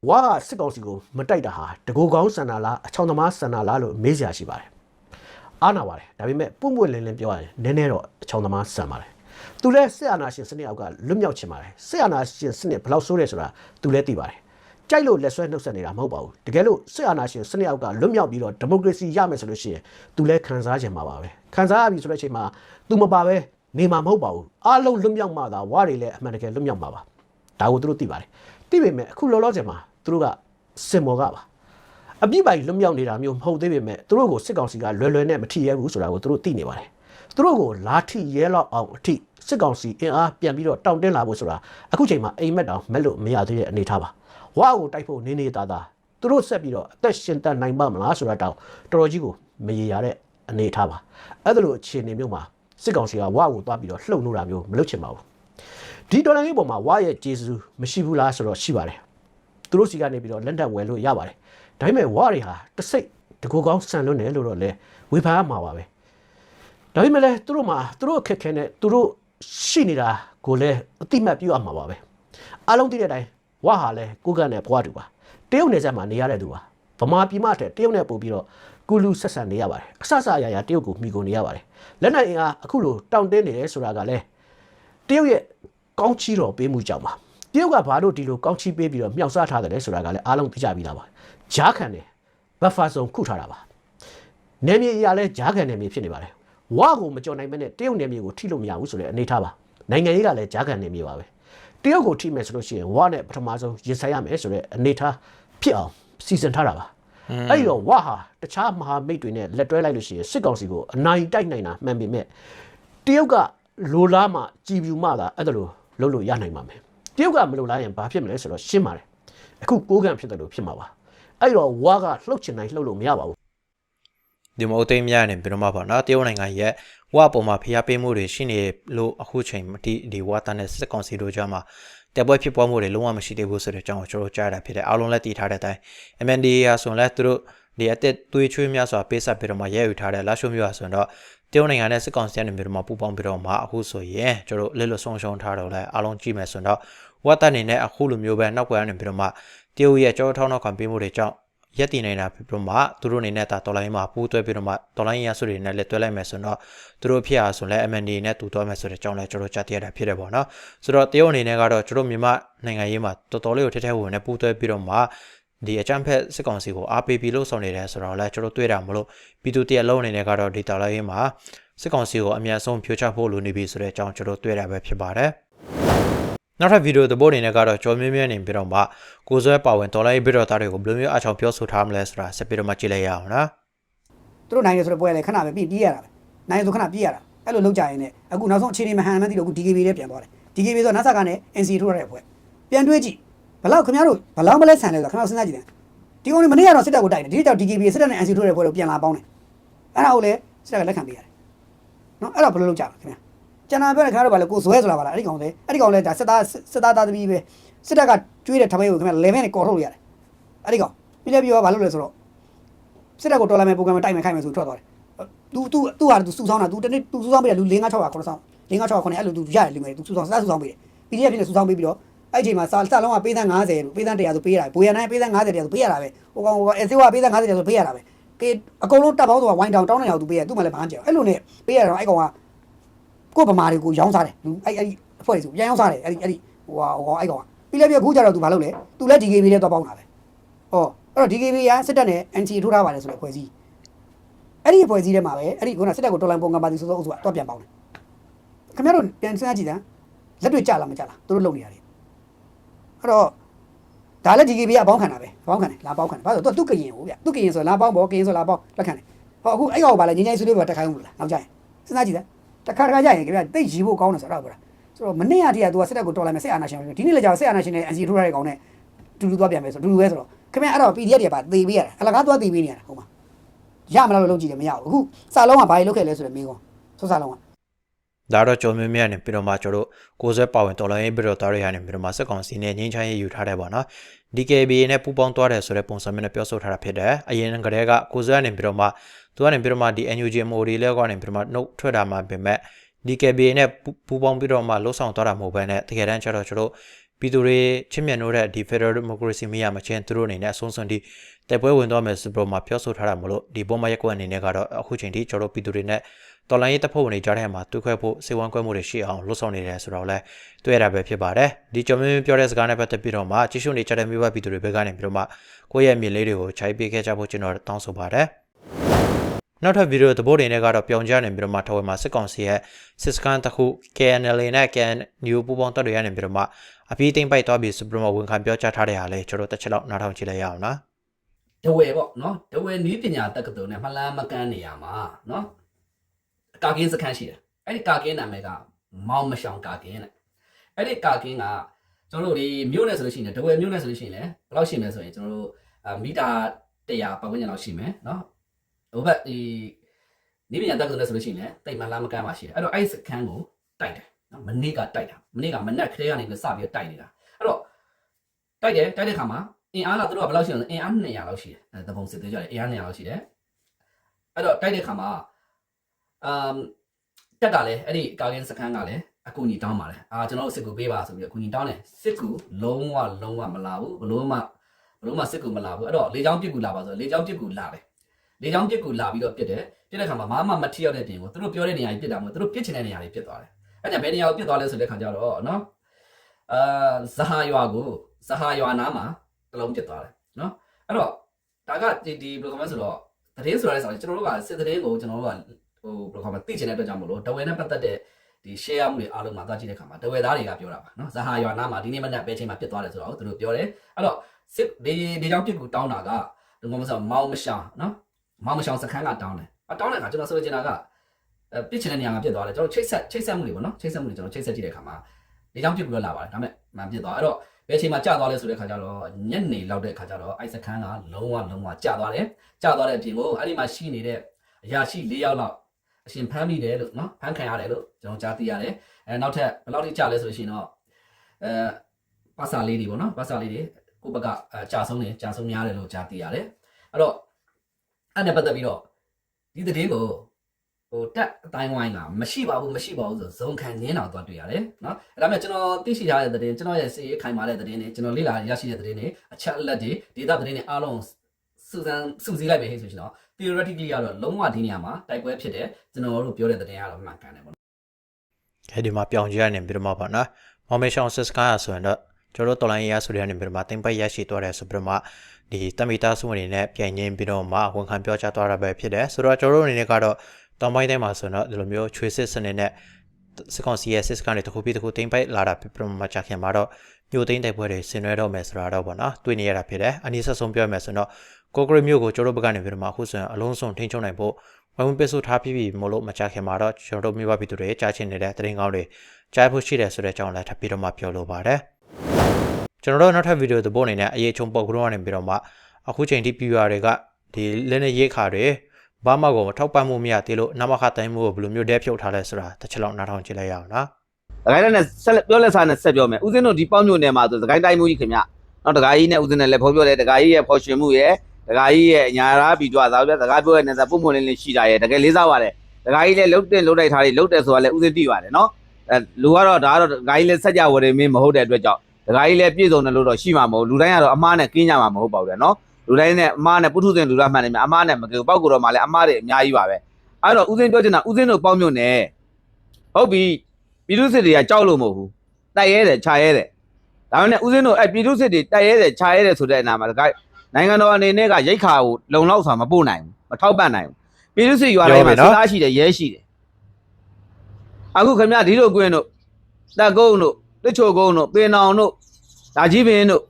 ဝါကစစ်ကောင်စီကိုမတိုက်တာဟာတကူကောင်းဆန္ဒလားအချောင်သမားဆန္ဒလားလို့မေးစရာရှိပါတယ်အားနာပါတယ်ဒါပေမဲ့ပွင့်ပွင့်လင်းလင်းပြောရရင်နည်းနည်းတော့အချောင်သမားဆန်ပါတယ်သူလည်းစစ်အာဏာရှင်စနစ်အောက်ကလွတ်မြောက်ချင်ပါတယ်စစ်အာဏာရှင်စနစ်ဘယ်လောက်ဆိုးတယ်ဆိုတာသူလည်းသိပါတယ် ကြိုက်လို့လက်ဆွဲနှုတ်ဆက်နေတာမဟုတ်ပါဘူးတကယ်လို့စစ်အာဏာရှင်စနစ်အောက်ကလွတ်မြောက်ပြီးတော့ဒီမိုကရေစီရမယ်ဆိုလို့ရှိရင်သူလည်းခံစားချင်မှာပါပဲခံစားရပြီဆိုတဲ့အချိန်မှာသူမပါပဲနေမှာမဟုတ်ပါဘူးအားလုံးလွတ်မြောက်မှသာဝါတွေလည်းအမှန်တကယ်လွတ်မြောက်မှာပါဒါကိုသူတို့သိပါတယ်သိပေမဲ့အခုလောလောဆယ်မှာသူတို့ကစင်မော်ကပါအပြစ်ပိုင်လွတ်မြောက်နေတာမျိုးမဟုတ်သေးပေမဲ့သူတို့ကိုစစ်ကောင်စီကလွယ်လွယ်နဲ့မထီရဲဘူးဆိုတာကိုသူတို့သိနေပါတယ်သူတို့ကိုလာထီရဲလောက်အောင်အထိစစ်ကောင်စီအင်အားပြန်ပြီးတော့တောင့်တင်းလာဖို့ဆိုတာအခုချိန်မှာအိမ်မက်တောင်မက်လို့မရသေးတဲ့အနေထားပါ ဝါကိုတိုက်ဖို့နေနေသားသားသူတို့ဆက်ပြီးတော့အသက်ရှင်တတ်နိုင်ပါမလားဆိုတာတောင်တော်တော်ကြီးကိုမရေရတဲ့အနေထားပါအဲ့ဒါလိုအခြေအနေမျိုးမှာစစ်ကောင်စီကဝါကိုသွားပြီးတော့လှုပ်လို့တာမျိုးမလုပ်ချင်ပါဘူးဒီဒေါ်လာကြီးပေါ်မှာဝါရဲ့ဂျေစုမရှိဘူးလားဆိုတော့ရှိပါတယ်သူတို့စီကနေပြီးတော့လက်နက်ဝယ်လို့ရပါတယ်ဒါပေမဲ့ဝါတွေဟာတစိတ်တကူကောင်းဆန်လွန်းတယ်လို့တော့လဲဝေဖန်ရမှာပါပဲဒါပေမဲ့လည်းသူတို့မှာသူတို့အခက်ခဲနဲ့သူတို့ရှိနေတာကိုလည်းအတိမတ်ပြုရမှာပါပဲအားလုံးသိတဲ့အတိုင်း ဝါဟာလည်းကိုကန့်နဲ့ဘွားတူပါတရုတ်နယ်စပ်မှာနေရတဲ့သူပါဗမာပြည်မတဲ့တရုတ်နဲ့ပို့ပြီးတော့ကုလူဆက်ဆံနေရပါတယ်အဆအဆအရာရာတရုတ်ကိုမိကုန်နေရပါတယ်လက်နက်အင်အားအခုလိုတောင့်တင်းနေတယ်ဆိုတာကလည်းတရုတ်ရဲ့ကောင်းချီးတော်ပေးမှုကြောင့်ပါတရုတ်ကဘာလို့ဒီလိုကောင်းချီးပေးပြီးတော့မြောက်စားထားတယ်လဲဆိုတာကလည်းအားလုံးသိကြပြီးသားပါဂျားခံတယ်ဘတ်ဖာဆုံခုထားတာပါနယ်မြေအရာလဲဂျားခံနယ်မြေဖြစ်နေပါတယ်ဝါကိုမကြော်နိုင်မနဲ့တရုတ်နယ်မြေကိုထိလို့မရဘူးဆိုတဲ့အနေထားပါနိုင်ငံရေးကလည်းဂျားခံနယ်မြေပါပဲ တရုတ်ကိုထိမယ်ဆိုလို့ရှိရင်ဝါနဲ့ပထမဆုံးရင်ဆိုင်ရမယ်ဆိုတဲ့အနေထားဖြစ်အောင်စီစဉ်ထားတာပါအဲ့ဒီတော့ဝါဟာတခြားမဟာမိတ်တွေနဲ့လက်တွဲလိုက်လို့ရှိရင်စစ်ကောင်စီကိုအနိုင်တိုက်နိုင်တာမှန်ပေမဲ့တရုတ်ကလိုလားမှကြည်ပြူမှသာအဲ့ဒါလိုလုပ်လို့ရနိုင်မှာမယ်တရုတ်ကမလိုလားရင်ဘာဖြစ်မလဲဆိုတော့ရှင်းပါတယ်အခုကိုးကန့်ဖြစ်တယ်လို့ဖြစ်မှာပါအဲ့တော့ဝါကလှုပ်ချင်တိုင်းလှုပ်လို့မရပါဘူး ဒီမိုသိမ်းမြနဲ့ပြီးတော့မှပေါ့နော်တရုတ်နိုင်ငံရဲ့ဝါပုံမှာဖျားပေးမှုတွေရှိနေလို့အခုချိန်မတိဒီဝါတန်နဲ့စစ်ကောင်စီတို့ကြားမှာတက်ပွဲဖြစ်ပွားမှုတွေလုံးဝမရှိသေးဘူးဆိုတဲ့အကြောင်းကိုကျွန်တော်ကြားရတာဖြစ်တယ်အားလုံးလည်းတည်ထားတဲ့အတိုင်း MNDA ဟာဆိုရင်လည်းသူတို့ဒီအသက်သွေးချွေးများစွာပေးဆက်ပြီးတော့မှရဲယူထားတဲ့လာရှိုးမျိုးဟာဆိုရင်တော့တရုတ်နိုင်ငံနဲ့စစ်ကောင်စီကနေပြီးတော့မှပူးပေါင်းပြီးတော့မှအခုဆိုရင်ကျွန်တော်လက်လွတ်ဆုံးရှုံးထားတော့လဲအားလုံးကြည့်မယ်ဆိုရင်တော့ဝါတန်နေနဲ့အခုလိုမျိုးပဲနောက်ကွယ်ကနေပြီးတော့မှတရုတ်ရဲ့ကြောထောင်းနောက်ခံပေးမှုတွေကြောင့် ရက်တည်နေတာဖြစ်ပြီးတော့မှသူတို့အနေနဲ့ဒါတော်လိုင်းမှာပူးတွဲပြီးတော့မှတော်လိုင်းရဆုတွေနဲ့လက်တွဲလိုက်မယ်ဆိုတော့သူတို့ဖြစ်အားဆိုလဲ MND နဲ့တူသွားမယ်ဆိုတဲ့အကြောင်းလဲကျွန်တော်ကြားသိရတာဖြစ်တယ်ပေါ့နော်ဆိုတော့တရုတ်အနေနဲ့ကတော့ကျွန်တော်မြန်မာနိုင်ငံရေးမှာတော်တော်လေးကိုထက်ထဲဝင်နေပူးတွဲပြီးတော့မှဒီအကြမ်းဖက်စစ်ကောင်စီကိုအားပေးပြီးလို့ဆောင်နေတယ်ဆိုတော့လဲကျွန်တော်တွေ့တာမလို့ပြည်သူတရက်လုံးအနေနဲ့ကတော့ဒီတော်လိုင်းမှာစစ်ကောင်စီကိုအမြန်ဆုံးဖြိုချဖို့လိုနေပြီဆိုတဲ့အကြောင်းကျွန်တော်တွေ့တာပဲဖြစ်ပါတယ် နောက်ထပ်ဗီဒီယိုသဘောအနေနဲ့ကတော့ကြော်မြင်းမြင်းနေပြီးတော့မှကိုဇွဲပါဝင်ဒေါ်လာရေးဘီတော်သားတွေကိုဘယ်လိုမျိုးအချောင်ပြောဆိုထားမလဲဆိုတာဆက်ပြီးတော့မှကြည့်လိုက်ရအောင်နော်သူတို့နိုင်ရဆိုတဲ့ပွဲလေခဏပဲပြီးပြေးရတာပဲနိုင်ရဆိုခဏပြေးရတာအဲ့လိုလုပ်ကြရင်လည်းအခုနောက်ဆုံးအခြေအနေမဟန်မှန်းသိလို့အခု DKB လေးပြန်သွားတယ် DKB ဆိုတော့ NASA ကနဲ့ NC ထိုးရတဲ့ပွဲပြန်တွေးကြည့်ဘလောက်ခင်ဗျားတို့ဘလောက်မလဲဆန်လဲဆိုတော့ခင်ဗျားစဉ်းစားကြည့်တယ်ဒီကောင်တွေမနေ့ကတော့စစ်တပ်ကိုတိုက်တယ်ဒီကြောင့် DKB စစ်တပ်နဲ့ NC ထိုးရတဲ့ပွဲကိုပြန်လာပေါင်းတယ်အဲ့ဒါကိုလည်းစစ်တပ်ကလက်ခံပေးရတယ်နော်အဲ့ဒါဘယ်လိုလုပ်ကြလဲခင်ဗျာ ကျန်တာပြောတယ်ခင်ဗျားတို့ဘာလဲကိုဇွဲဆိုတာပါလားအဲ့ဒီကောင်လေအဲ့ဒီကောင်လေဒါစစ်သားစစ်သားသားသမီးပဲစစ်တပ်ကကျွေးတဲ့ထမိတ်ကိုခင်ဗျာ11နဲ့ကော်ထုတ်လို့ရတယ်အဲ့ဒီကောင်ပြီးလည်းပြောဘာလုပ်လဲဆိုတော့ စစ်တပ်ကိုတော်လာမယ်ပုံကံမတိုက်မယ်ခိုင်းမယ်ဆိုထွက်သွားတယ်။ तू तू तू ဟာ तू စုဆောင်းတာ तू တနေ့ तू စုဆောင်းပေးတယ်လူ5 6 6 9ဆောင်း5 6 6 9အဲ့လို तू ရတယ်လူငယ် तू စုဆောင်းစစုဆောင်းပေးတယ်။ PDF ဖြစ်နေစုဆောင်းပေးပြီးတော့အဲ့ဒီချိန်မှာစာစလုံးကပေးသန်း90လို့ပေးသန်း100ဆိုပေးရတယ်။ဘိုးရနိုင်ပေးသန်း90တရားဆိုပေးရတာပဲ။ဟိုကောင်ဟိုအစေဝပေးသန်း90တရားဆိုပေးရတာပဲ။ကေအကုန်လုံးတပ်ပေါင်းဆိုတာဝိုင်းတောင်တောင်းနေအောင် तू ပေးရ तू မှလည်းဘာမှမကြောက်။အဲ့လိုနဲ့ပေးရတော့အဲ့ကောင်က ကို့ဗမာတွေကိုရောင်းစားတယ်လူအဲ့အဲ့အဖွဲ့တွေဆိုပြန်ရောင်းစားတယ်အဲ့ဒီအဲ့ဒီဟိုဟာဟိုကောင်အဲ့ကောင်ကပြီးလည်းပြခုကြတော့ तू ဘာလုပ်လဲ तू လည်း DKB နဲ့တော့ပေါင်းတာပဲ။ဟောအဲ့တော့ DKB ကစစ်တပ်နဲ့ NC ထိုးထားပါတယ်ဆိုတဲ့ဖွဲ့စည်း။အဲ့ဒီအဖွဲ့အစည်းထဲမှာပဲအဲ့ဒီခုနစစ်တပ်ကိုတော်လိုင်းပုံကပါတီဆိုသောအုပ်စုကတော့ပြန်ပေါင်းတယ်ခင်ဗျားတို့ပြန်စဉ်းစားကြည့်စမ်းလက်တွေ့ကြလားမကြလားသူတို့လုပ်နေရတယ်အဲ့တော့ဒါလည်း DKB ကအပေါင်းခံတာပဲပေါင်းခံတယ်လာပေါင်းခံတယ်ဘာလို့သူကသူကရင်ဟိုဗျသူကရင်ဆိုလာပေါင်းပေါ့ကရင်ဆိုလာပေါင်းလက်ခံတယ်ဟောအခုအဲ့ကောင်ကဘာလဲငင်းငင်းဆွေးနွေးပါတက်ခိုင်းဦးမလားနောက်ကြရင်စဉ်းစားကြည့်စမ်း တစ်ခါတစ်ခါကြရင်ခင်ဗျာတိတ်ရီဖို့ကောင်းတယ်ဆိုတော့ဗျာဆိုတော့မနေ့ကတည်းကသူကစစ်တပ်ကိုတော်လိုက်မယ်စစ်အာဏာရှင်ဒီနေ့လည်းကြာစစ်အာဏာရှင်နဲ့ NC ထိုးရတဲ့ကောင်နဲ့တူတူသွားပြန်မယ်ဆိုတူတူပဲဆိုတော့ခင်ဗျာအဲ့တော့ PDF တွေပါသေပေးရတယ်အလကားသွားသေပေးနေရတယ်ဟုတ်မှာရမလားလို့လုပ်ကြည့်တယ်မရဘူးအခုစာလုံးကဘာကြီးလုပ်ခဲ့လဲဆိုတော့မင်းကောဆိုစာလုံးကဒါတော့ကြုံမြင့်မြတ်နေပြီးတော့မှကျွန်တော်တို့ကိုယ်ဆွဲပါဝင်တော်လိုင်းရေးပြီးတော့တားရရနေပြီးတော့မှစက်ကောင်စီနဲ့ငင်းချမ်းရေးယူထားတယ်ပေါ့နော် DKBA နဲ့ပူးပေါင်းသွားတယ်ဆိုတဲ့ပုံစံမျိုးနဲ့ပြောဆိုထားတာဖြစ်တယ်အရင်ကတည်းကကိုယ်ဆွဲနေပြီးတော့မှ သူကနေပြီးတော့မှဒီ NUG MOD လဲကနေပြီးတော့မှနှုတ်ထွက်တာမှပြင်မဲ့ DKBA နဲ့ပူးပေါင်းပြီးတော့မှလှုပ်ဆောင်သွားတာမဟုတ်ဘဲနဲ့တကယ်တမ်းကျတော့ကျွန်တော်တို့ပြည်သူတွေချစ်မြတ်နိုးတဲ့ဒီ Federal Democracy မရမချင်းသူတို့အနေနဲ့အဆုံးစွန်ဒီတိုက်ပွဲဝင်သွားမယ်ဆိုပြီးတော့မှပြောဆိုထားတာမလို့ဒီပုံမရက်ကွက်အနေနဲ့ကတော့အခုချိန်ထိကျွန်တော်တို့ပြည်သူတွေနဲ့တော်လိုင်းရေးတပ်ဖွဲ့ဝင်တွေကြားထဲမှာတွေ့ခွဲဖို့စေဝမ်းကွဲမှုတွေရှိအောင်လှုပ်ဆောင်နေတယ်ဆိုတော့လဲတွေ့ရတာပဲဖြစ်ပါတယ်ဒီကြော်မင်းပြောတဲ့စကားနဲ့ပတ်သက်ပြီးတော့မှကြီးစုနေကြတဲ့မိဘပြည်သူတွေဘက်ကနေပြီးတော့မှကိုယ့်ရဲ့မြေလေးတွေကိုခြိုက်ပေးခဲ့ကြဖို့ကျွန်တော်တောင်းဆိုပါတယ် နောက်ထပ်ဗီဒီယိုသဘောတွေနဲ့ကတော့ပြောင်ကြနေပြီးတော့မှထဝယ်မှာစစ်ကောင်စီရဲ့စစ်စကန်တစ်ခု KNL နဲ့ KNU ပူပေါင်းတပ်တွေရနေပြီးတော့မှအပြေးသိမ့်ပိုက်သွားပြီးစပရမဝန်ခံပြောကြားထားတဲ့ဟာလေးကျွန်တော်တစ်ချက်လောက်နားထောင်ကြည့်လိုက်ရအောင်နော်ဒဝဲပေါ့နော်ဒဝဲနည်းပညာတက္ကသိုလ်နဲ့မလန်းမကန်းနေရမှာနော်ကာကင်းစခန်းရှိတယ်အဲ့ဒီကာကင်းနာမည်ကမောင်မရှောင်ကာကင်းတဲ့အဲ့ဒီကာကင်းကကျွန်တော်တို့ဒီမြို့နယ်ဆိုလို့ရှိရင်ဒဝဲမြို့နယ်ဆိုလို့ရှိရင်လည်းဘယ်လောက်ရှိမလဲဆိုရင်ကျွန်တော်တို့မီတာ100ပတ်ဝန်းကျင်လောက်ရှိမယ်နော် ဟိုဘက်ဒီနည်းပညာတက္ကသိုလ်နဲ့ဆိုလို့ရှိရင်လည်းတိတ်မလန်းမကန်းမှာရှိတယ်အဲ့တော့အဲ့ဒီစခန်းကိုတိုက်တယ်နော်မနေ့ကတိုက်တာမနေ့ကမနက်ခရဲကနေပြီးစပြီးတိုက်နေတာအဲ့တော့တိုက်တယ်တိုက်တဲ့ခါမှာအင်အားကသူတို့ကဘယ်လောက်ရှိလဲအင်အား200လောက်ရှိတယ်အဲတပုံစစ်သေးကြတယ်အင်အား200လောက်ရှိတယ်အဲ့တော့တိုက်တဲ့ခါမှာအမ်တက်ကလည်းအဲ့ဒီကာကင်းစခန်းကလည်းအကူကြီးတောင်းပါတယ်အာကျွန်တော်တို့စစ်ကူပေးပါဆိုပြီးအကူကြီးတောင်းတယ်စစ်ကူလုံးဝလုံးဝမလာဘူးဘလို့မှဘလို့မှစစ်ကူမလာဘူးအဲ့တော့လေချောင်းပြစ်ကူလာပါဆိုလေချောင်းပြစ်ကူလာတယ် လေချောင်းပြစ်ကူလာပြီးတော့ပြစ်တယ်ပြစ်တဲ့ခါမှာမမမထီရောက်တဲ့ပြင်ကိုသူတို့ပြောတဲ့နေရာကြီးပြစ်တာမဟုတ်သူတို့ပြစ်ချင်တဲ့နေရာကြီးပြစ်သွားတယ်အဲ့ဒါဘယ်နေရာကိုပြစ်သွားလဲဆိုတဲ့ခါကျတော့နော်အာဇဟာရွာကိုဇဟာရွာနားမှာတလုံးပြစ်သွားတယ်နော်အဲ့တော့ဒါကဒီဒီဘယ်လိုခေါ်မလဲဆိုတော့သတင်းဆိုရတဲ့ဆိုတော့ကျွန်တော်တို့ကစစ်သတင်းကိုကျွန်တော်တို့ကဟိုဘယ်လိုခေါ်မလဲသိချင်တဲ့အတွက်ကြောင့်မလို့ဒဝဲနဲ့ပတ်သက်တဲ့ဒီ share မှုတွေအားလုံးမှာသွားကြည့်တဲ့အခါမှာဒဝဲသားတွေကပြောတာပါနော်ဇာဟာရွာနာမှာဒီနေ့မနက်ပဲချိန်မှာပြစ်သွားတယ်ဆိုတော့သူတို့ပြောတယ်အဲ့တော့စစ်ဒီဒီကြောင့်ပြစ်ကူတောင်းတာကဒီကောင်မဆိုမောင်မရှောင်နော် မောင်မရှောင်စခန်းကတောင်းတယ်အတောင်းတဲ့အခါကျွန်တော်ဆိုချင်တာကအဲပြစ်ချင်တဲ့နေရာမှာပြစ်သွားတယ်ကျွန်တော်ချိတ်ဆက်ချိတ်ဆက်မှုတွေပေါ့နော်ချိတ်ဆက်မှုတွေကျွန်တော်ချိတ်ဆက်ကြည့်တဲ့အခါမှာဒီကြောင့်ပြစ်ကူတော့လာပါတယ်ဒါပေမဲ့မပြစ်သွားအဲ့တော့ဘယ်အချိန်မှာကြာသွားလဲဆိုတဲ့ခါကျတော့ညနေလောက်တဲ့ခါကျတော့အိုက်စခန်းကလုံးဝလုံးဝကြာသွားတယ်ကြာသွားတဲ့အပြင်ကိုအဲ့ဒီမှာရှိနေတဲ့အရာရှိ၄ယောက်လောက်အရှင်ဖမ်းမိတယ်လို့နော်ဖမ်းခံရတယ်လို့ကျွန်တော်ကြားသိရတယ်အဲနောက်ထပ်ဘယ်လောက်ထိကြာလဲဆိုလို့ရှိရင်တော့အဲပါစာလေးတွေပေါ့နော်ပါစာလေးတွေကိုယ့်ဘက်ကအဲကြာဆုံးနေကြာဆုံးများတယ်လို့ကြားသိရတယ်အဲ့တော့ အဲ့နဲ့ပတ်သက်ပြီးတော့ဒီသတင်းကိုဟိုတက်အတိုင်းဝိုင်းကမရှိပါဘူးမရှိပါဘူးဆိုဇုံခံငင်းတော့သွားတွေ့ရတယ်နော်အဲ့ဒါမဲ့ကျွန်တော်သိရှိထားတဲ့သတင်းကျွန်တော်ရဲ့စီရေးခိုင်မာတဲ့သတင်းတွေကျွန်တော်လေ့လာရရှိတဲ့သတင်းတွေအချက်အလက်တွေဒေတာသတင်းတွေအားလုံးစူးစမ်းစုစည်းလိုက်ပဲဟဲ့ဆိုရှင်တော့ theoretically ကတော့လုံးဝဒီနေရာမှာတိုက်ပွဲဖြစ်တယ်ကျွန်တော်တို့ပြောတဲ့သတင်းကတော့မှန်ကန်တယ်ပေါ့အဲ့ဒီမှာပြောင်းကြရနေပြီးတော့မှပါနော်မော်မေရှောင်းစစ်စကားဆိုရင်တော့ကျွန်တော်တို့တော်လိုင်းရဆိုတဲ့နေပြီးတော့မှတင်ပိုက်ရရှိသွားတယ်ဆိုပြီးတော့မှ ဒီတမီတာစုဝင်တွေနဲ့ပြန်ငင်းပြီးတော့မှဝန်ခံပြောကြားသွားတာပဲဖြစ်တယ်ဆိုတော့ကျွန်တော်တို့အနေနဲ့ကတော့တောင်ပိုင်းတိုင်းမှာဆိုတော့ဒီလိုမျိုးချွေစစ်စနစ်နဲ့စစ်ကောင်စီရဲ့စစ်စကန်တွေတစ်ခုပြီးတစ်ခုတင်ပိုက်လာတာဖြစ်ပြီးတော့မှကြာခင်မှာတော့မြို့သိမ်းတိုက်ပွဲတွေဆင်နွှဲတော့မယ်ဆိုတာတော့ပေါ့နော်တွေ့နေရတာဖြစ်တယ်အနည်းဆက်ဆုံးပြောရမယ်ဆိုတော့ကိုကရမြို့ကိုကျွန်တော်တို့ဘက်ကနေပြီးတော့မှအခုဆိုရင်အလုံးစုံထိန်းချုပ်နိုင်ဖို့ဝိုင်းဝန်းပစ်ဆို့ထားပြီးပြီမလို့မကြခင်မှာတော့ကျွန်တော်တို့မိဘပြည်သူတွေကြားချင်နေတဲ့တရင်ကောင်းတွေကြားဖို့ရှိတယ်ဆိုတဲ့အကြောင်းလည်းထပ်ပြီးတော့မှပြောလိုပါတယ် ကျွန်တော်တို့နောက်ထပ်ဗီဒီယိုသဘောအနေနဲ့အရေးချုံပုတ်ကရောနေပြီးတော့မှအခုချိန်ထိ viewer တွေကဒီလက်နဲ့ရေးခါတွေဘာမှကိုထောက်ပံ့မှုမရသေးလို့နမခတိုင်းမှုကိုဘယ်လိုမျိုးတဲဖြုတ်ထားလဲဆိုတာတစ်ချက်လောက်နားထောင်ကြည့်လိုက်ရအောင်နော်ဒကိုင်းနဲ့ဆက်လက်ပြောလက်စားနဲ့ဆက်ပြောမယ်ဦးစင်းတို့ဒီပေါင်းမြို့နယ်မှာဆိုဒကိုင်းတိုင်းမှုကြီးခင်ဗျနော်ဒကိုင်းကြီးနဲ့ဦးစင်းနဲ့လည်းဖော်ပြောတယ်ဒကိုင်းကြီးရဲ့ဖော်ရှင်မှုရဲ့ဒကိုင်းကြီးရဲ့ညာရာပြီးတော့သာပြဒကိုင်းပြောရဲ့နဲ့စားပုံမလင်းလင်းရှိတာရဲ့တကယ်လေးစားပါတယ်ဒကိုင်းကြီးလည်းလုတ်တင်လုတ်တိုက်ထားတယ်လုတ်တယ်ဆိုတာလည်းဦးစင်းသိပါတယ်နော်အဲလူကတော့ဒါကတော့ဒကိုင်းကြီးလည်းစက်ကြဝရမင်းမဟုတ်တဲ့အတွက်ကြောင့် ဒကိုင်းကြီးလည်းပြည့်စုံတယ်လို့တော့ရှိမှာမဟုတ်လူတိုင်းကတော့အမားနဲ့ကင်းကြမှာမဟုတ်ပါဘူးဗျာနော်လူတိုင်းနဲ့အမားနဲ့ပုထုဇဉ်လူသားမှန်တယ်မြအမားနဲ့မကူပောက်ကူတော့မှလည်းအမားတွေအများကြီးပါပဲအဲ့တော့ဦးစင်းပြောချင်တာဦးစင်းတို့ပေါင်းမြို့နယ်ဟုတ်ပြီပြည်သူစစ်တွေကကြောက်လို့မဟုတ်ဘူးတိုက်ရဲတယ်ခြာရဲတယ်ဒါပေမဲ့ဦးစင်းတို့အဲ့ပြည်သူစစ်တွေတိုက်ရဲတယ်ခြာရဲတယ်ဆိုတဲ့အနာမှာတကနိုင်ငံတော်အနေနဲ့ကရိတ်ခါကိုလုံလောက်စွာမပို့နိုင်ဘူးမထောက်ပံ့နိုင်ဘူးပြည်သူ့စစ်ရွာတိုင်းမှာစစ်သားရှိတယ်ရဲရှိတယ်အခုခင်ဗျာဒီလိုကွင်းတို့တက်ကုန်းတို့ တချို့ကုန်းတို့ပင်အောင်တို့ဒါကြီးပင်တို့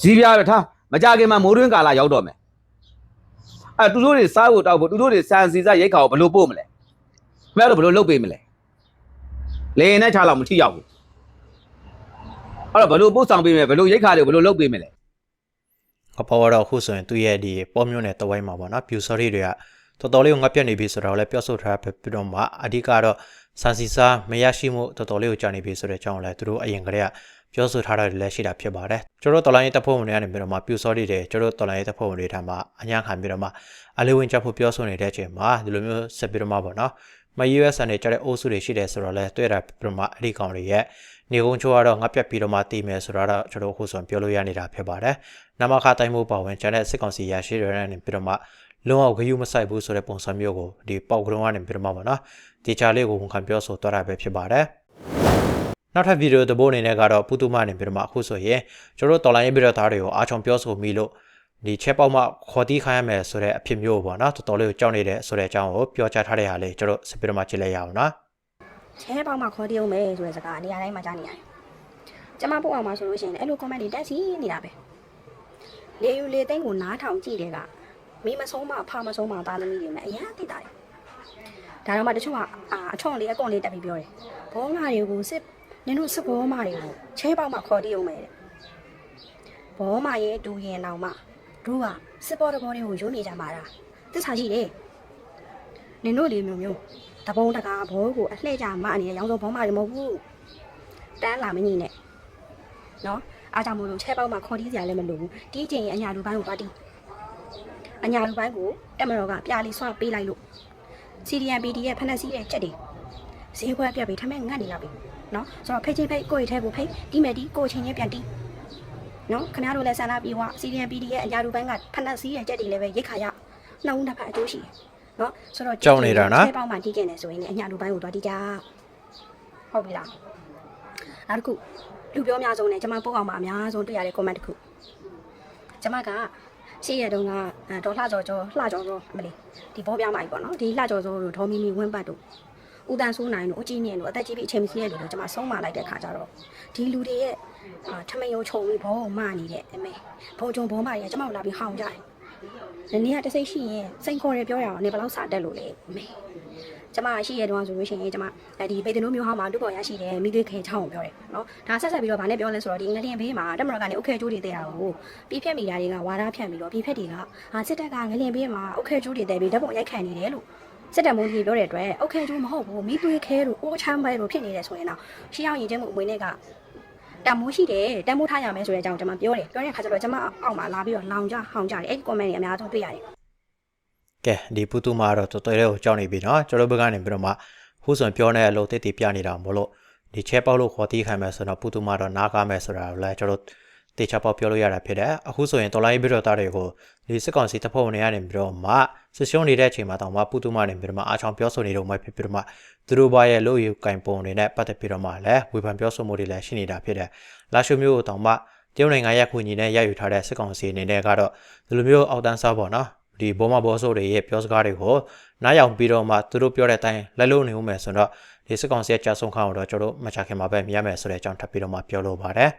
ဇီးပြားပဲထားမကြခင်မှာမိုးတွင်းကာလရောက်တော့မယ်အဲသူတို့တွေစားဖို့တောက်ဖို့သူတို့တွေစံစီစားရိတ်ခါကိုဘယ်လိုပို့မလဲခင်ဗျားတို့ဘယ်လိုလုပ်ပေးမလဲလေရင်နဲ့ချလောက်မထိရောက်ဘူးအဲ့တော့ဘယ်လိုပို့ဆောင်ပေးမလဲဘယ်လိုရိတ်ခါတွေကိုဘယ်လိုလုပ်ပေးမလဲအပေါ်ကတော့အခုဆိုရင်သူ့ရဲ့ဒီပေါ်မျိုးနဲ့တဝိုင်းမှာပေါ့နော် view sorry တွေကတော်တော်လေးကိုငတ်ပြတ်နေပြီဆိုတော့လည်းပြောဆိုထားတာဖြစ်ပြီးတော့မှအဓိကတော့ စန်စီစာမရရှိမှုတော်တော်လေးကိုကြာနေပြီဆိုတဲ့အကြောင်းလည်းသူတို့အရင်ကတည်းကပြောဆိုထားတာတွေလည်းရှိတာဖြစ်ပါတယ်ကျွန်တော်တို့တော်လိုင်းရေးတပ်ဖွဲ့ဝင်တွေကနေပြီးတော့မှ view sorry တွေကျွန်တော်တို့တော်လိုင်းရေးတပ်ဖွဲ့ဝင်တွေထံမှာအညာခံပြီးတော့မှအလေးဝင်ချက်ဖို့ပြောဆိုနေတဲ့အချိန်မှာဒီလိုမျိုးဆက်ပြီးတော့မှပေါ့နော်မ US နဲ့ကြားတဲ့အိုးစုတွေရှိတယ်ဆိုတော့လည်းတွေ့တာပြီးတော့မှအဲ့ဒီကောင်တွေရဲ့နေကုန်းချိုးကတော့ငတ်ပြတ်ပြီးတော့မှတည်မယ်ဆိုတော့ကျွန်တော်အခုဆိုရင်ပြောလို့ရနေတာဖြစ်ပါတယ်နမခတိုင်းမှုပါဝင်ကျန်တဲ့စစ်ကောင်စီရရှိတွေနဲ့ပြီးတော့မှလုံးအောင်ဂယုမဆိုင်ဘူးဆိုတဲ့ပုံစံမျိုးကိုဒီပေါက်ကရုံးကနေပြီးတော့မှပေါ့နော် ဒီချာလေးကိုဝန်ခံပြောဆိုသွားတာပဲဖြစ်ပါတယ်နောက်ထပ်ဗီဒီယိုတစ်ပုဒ်အနေနဲ့ကတော့ပုတုမနေပြီးတော့မှအခုဆိုရင်ကျွန်တော်တို့တော်လိုင်းရေးဗီဒီယိုသားတွေကိုအားချောင်ပြောဆိုမိလို့ဒီချက်ပေါက်မှခေါ်တီးခိုင်းရမယ်ဆိုတဲ့အဖြစ်မျိုးပေါ့နော်တော်တော်လေးကိုကြောက်နေတဲ့ဆိုတဲ့အကြောင်းကိုပြောကြားထားတဲ့ဟာလေးကျွန်တော်စပီတော့မှကြည့်လိုက်ရအောင်နော်ချဲပေါက်မှာခေါ်တရုံပဲဆိုတဲ့စကားနေရာတိုင်းမှာကြားနေရတယ်။ကျမပို့အောင်မှာဆိုလို့ရှိရင်အဲ့လို comment တွေတက်စီနေတာပဲ။လေယူလေသိန်းကိုနားထောင်ကြည့်တဲ့ကမိမဆုံးမဖမဆုံးမသားသမီးတွေနဲ့အရင်သိတာတယ်။ ဒါတော့မှတချို့ကအာအထွန်လေးအကွန်လေးတက်ပြီးပြောတယ်။ဘောမာတွေကိုစစ်နင်တို့စစ်ဘောမာတွေကိုချဲပေါက်မှာခေါ်တရုံပဲတဲ့။ဘောမာရဲ့ဒူရင်တောင်မှတို့ကစစ်ဘောတဘောတွေကိုယုံနေကြမှာလား။သစ္စာရှိတယ်။နင်တို့လေးမျိုးမျိုးတပုံတကာဘောကိုအလှည့်ကြမအနေနဲ့ရောင်းစောဘောမှတွေမဟုတ်ဘူးတန်းလာမညီနဲ့နော်အားကြောင့်မို့လို့ချဲပေါက်မှာခေါ်တီးစရာလည်းမလိုဘူးတီးချိန်အညာလူပိုင်းကိုပါတီးအညာလူပိုင်းကိုတက်မတော်ကပြားလေးဆွပေးလိုက်လို့ CDM PD ရဲ့ဖက်နက်စီးရဲ့ကြက်တွေဈေးဘွက်ပြတ်ပြီးထမဲငတ်နေလာပြီနော်ဆိုတော့ဖိတ်ချင်းဖိတ်ကိုယ့်ရဲ့ထဲကိုဖိတ်တီးမယ်တီးကိုယ့်ချင်းချင်းပြန်တီးနော်ခင်ဗျားတို့လည်းဆန္ဒပြေဝ CDM PD ရဲ့အညာလူပိုင်းကဖက်နက်စီးရဲ့ကြက်တွေလည်းပဲရိတ်ခါရနှောင်းတစ်ဖက်အကျိုးရှိတယ်နော်ဆိုတော့ကြောက်နေတာနော်ချဲပေါက်မှတီးကျင်တယ်ဆိုရင်လည်းအညာလူပိုင်းကိုသွားတီးကြဟုတ်ပြီလားနောက်တစ်ခုလူပြောအများဆုံးနဲ့ကျွန်မပို့အောင်မှာအများဆုံးတွေ့ရတဲ့ comment တစ်ခုကျွန်မက ရှေ့ရတုန်းကအဲဒေါ်လှကြော်ကြောလှကြော်ကြောမလေးဒီဘောပြမိုက်ပေါ့နော်ဒီလှကြော်ကြောတို့ဒေါ်မီမီဝင်းပတ်တို့ဦးတန်ဆိုးနိုင်တို့အကြီးမြင့်တို့အသက်ကြီးပြီးအချိန်မစီတဲ့လူတို့ကျွန်မဆုံးမလိုက်တဲ့ခါကျတော့ဒီလူတွေရဲ့အာထမယုံခြုံပြီးဘောကိုမနေတဲ့အမေဘောကြုံဘောမတွေကကျွန်မကိုလာပြီးဟောင်းကြတယ်။ဒီနေ့ကတစိတ်ရှိရင်စိန်ခေါ်ရပြောရအောင်နေဘယ်လောက်စာတက်လို့လဲအမေ ကျမရှိရတဲ့တော့ဆိုလို့ရှိရင်ကျမအဲဒီပေတနိုးမျိုးဟောင်းမှာလူပေါ်ရရှိတယ်မိသွေးခဲချောင်းကိုပြောတယ်နော်ဒါဆက်ဆက်ပြီးတော့ဗာနဲ့ပြောလဲဆိုတော့ဒီငလျင်ဘေးမှာတက်မတော်ကနေအုတ်ခဲကျိုးတွေတဲတာကိုပြီးဖြတ်မိတာတွေကဝါဒဖြတ်ပြီးတော့ပြီးဖြတ်တွေကဟာစစ်တပ်ကငလျင်ဘေးမှာအုတ်ခဲကျိုးတွေတဲပြီးဓာတ်ပုံရိုက်ခံနေတယ်လို့စစ်တပ်မိုးကြီးပြောတဲ့အတွက်အုတ်ခဲကျိုးမဟုတ်ဘူးမိသွေးခဲလို့အိုးချမ်းပဲလို့ဖြစ်နေတယ်ဆိုရင်တော့ရှေးအောင်ရင်ကျမှုအမွေနဲ့ကတမိုးရှိတယ်တမိုးထားရမယ်ဆိုတဲ့အကြောင်းကျွန်မပြောတယ်ပြောတဲ့အခါကျတော့ကျွန်မအောက်မှာလာပြီးတော့လောင်ကြဟောင်ကြတယ်အဲ့ဒီ comment တွေအများဆုံးတွေ့ရတယ် ကဲဒီပူတူမှာတော့တော်တော်လေးကိုကြောက်နေပြီနော်ကျွန်တော်ဘက်ကနေပြီးတော့မှဟိုးဆိုပြောနေတဲ့အလုပ်တိတ်တိတ်ပြနေတာမလို့ဒီချဲပေါက်လို့ခေါ်တိခိုင်မယ်ဆိုတော့ပူတူမှာတော့နားကားမယ်ဆိုတာကိုလည်းကျွန်တော်တေချာပေါက်ပြောလို့ရတာဖြစ်တယ်အခုဆိုရင်တော်လိုင်းပြီးတော့တာတွေကိုဒီစစ်ကောင်စီတပ်ဖွဲ့ဝင်တွေကနေပြီးတော့မှစစ်ရှုံးနေတဲ့အချိန်မှာတောင်မှပူတူမှာနေပြီးတော့မှအားချောင်းပြောဆိုနေတော့မှဖြစ်ပြီးတော့မှသူတို့ဘာရဲ့လို့ယူကင်ပုံတွေနဲ့ပတ်သက်ပြီးတော့မှလည်းဝေဖန်ပြောဆိုမှုတွေလည်းရှိနေတာဖြစ်တယ်လာရှုမျိုးကိုတောင်မှတရုတ်နိုင်ငံရဲ့ခွင့်ညီနဲ့ရယူထားတဲ့စစ်ကောင်စီအနေနဲ့ကတော့ဒီလိုမျိုးအောက်တန်းစားပေါ့နော် ဒီဘောမဘောဆိုးတွေရဲ့ပြောစကားတွေကိုနားယောင်ပြီးတော့မှသူတို့ပြောတဲ့အတိုင်းလိုက်လို့နေဦးမယ်ဆိုတော့ဒီစစ်ကောင်စီရဲ့ကြာဆုံးခါကိုတော့ကျွန်တော်တို့မချခင်မှာပဲမြင်ရမယ်ဆိုတဲ့အကြောင်းထပ်ပြီးတော့မှပြောလိုပါတယ်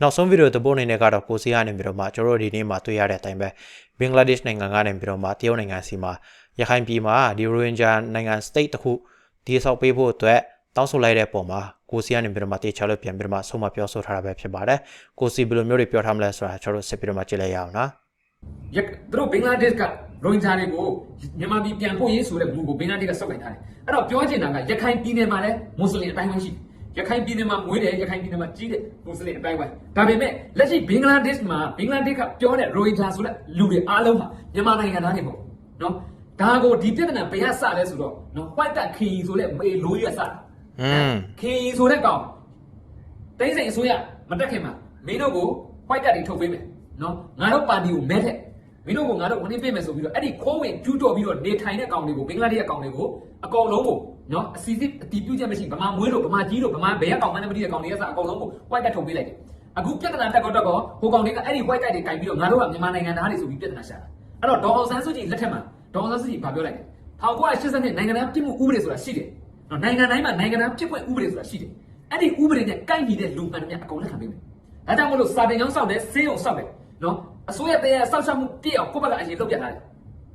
နောက်ဆုံးဗီဒီယိုတစ်ပုဒ်အနေနဲ့ကတော့ကိုစီကနေပြီးတော့မှကျွန်တော်တို့ဒီနေ့မှာတွေ့ရတဲ့အတိုင်းပဲဘင်္ဂလားဒေ့ရှ်နိုင်ငံကနေပြီးတော့မှတရုတ်နိုင်ငံစီမှာရခိုင်ပြည်မှာဒီရိုဟင်ဂျာနိုင်ငံ state တစ်ခုဒီဆောက်ပေးဖို့အတွက်တောင်းဆိုလိုက်တဲ့ပုံမှာကိုစီကနေပြီးတော့မှတေချာလို့ပြန်ပြီးတော့မှဆုံးမပြောဆိုထားတာပဲဖြစ်ပါတယ်ကိုစီဘယ်လိုမျိုးတွေပြောထားမလဲဆိုတာကျွန်တော်တို့ဆက်ပြီးတော့မှကြည့်လိုက်ရအောင်နော် ရသူတို့ဘင်္ဂလားဒေ့ရှ်ကရိုဟင်ဂျာတွေကိုမြန်မာပြည်ပြန်ပို့ရေးဆိုတဲ့ဘူးကိုဘင်္ဂလားဒေ့ရှ်ကစောက်လိုက်ထားတယ်အဲ့တော့ပြောချင်တာကရခိုင်ပြည်နယ်မှာလည်းမွတ်စလင်အတိုင်းဝိုင်းရှိတယ်ရခိုင်ပြည်နယ်မှာမွေးတယ်ရခိုင်ပြည်နယ်မှာကြီးတယ်မွတ်စလင်အတိုင်းဝိုင်းဒါပေမဲ့လက်ရှိဘင်္ဂလားဒေ့ရှ်မှာဘင်္ဂလားဒေ့ရှ်ကပြောတဲ့ရိုဟင်ဂျာဆိုတဲ့လူတွေအားလုံးဟာမြန်မာနိုင်ငံသားတွေပေါ့နော်ဒါကိုဒီပြဿနာဘယ်ကစလဲဆိုတော့နော် white တခင်ဆိုတဲ့မေလိုးရစတာอืมခင်ဆိုတဲ့ကောင်တိမ့်စိန်အစိုးရမတက်ခင်မှာမင်းတို့ကို white တက်တွေထုတ်ပေးမယ် နော်ငါတို့ပါတီကိုမဲထက်မင်းတို့ကငါတို့ဝင်ပေးမယ်ဆိုပြီးတော့အဲ့ဒီခိုးဝင်ကျူးတော်ပြီးတော့နေထိုင်တဲ့ကောင်တွေကိုဘင်္ဂလားဒေ့ရှ်ကောင်တွေကိုအကောင်လုံးကိုနော်အစီအစစ်အတီးပြုတ်ချက်မရှိဗမာမွေးလို့ဗမာကြီးလို့ဗမာဘယ်ကကောင်မှန်းမသိတဲ့ကောင်တွေကစအကောင်လုံးကို white တက်ထုတ်ပေးလိုက်တယ်အခုပြဿနာတက်တော့တက်တော့ဟိုကောင်တွေကအဲ့ဒီ white တက်တွေကင်ပြီးတော့ငါတို့ကမြန်မာနိုင်ငံသားတွေဆိုပြီးပြဿနာရှာတာအဲ့တော့ဒေါ်အောင်ဆန်းစုကြည်လက်ထက်မှာဒေါ်အောင်ဆန်းစုကြည်ဗာပြောလိုက်တယ်1980နှစ်နိုင်ငံသားပြည်မှုဥပဒေဆိုတာရှိတယ်နော်နိုင်ငံတိုင်းမှာနိုင်ငံသားပြည်ခွင့်ဥပဒေဆိုတာရှိတယ်အဲ့ဒီဥပဒေနဲ့ကိုက်ညီတဲ့လူမှန်တွေအကုန်လက်ခံပေးမယ်ဒါကြောင့်မလို့စာတင်ကြောင်းစောက်တယ်ဆေးရုံစောက်တယ် နော်အစိုးရတရားစောက်ရှောက်မှုပြည့်အောင်ကိုယ့်ဘက်ကအရင်လုပ်ပြထားတယ်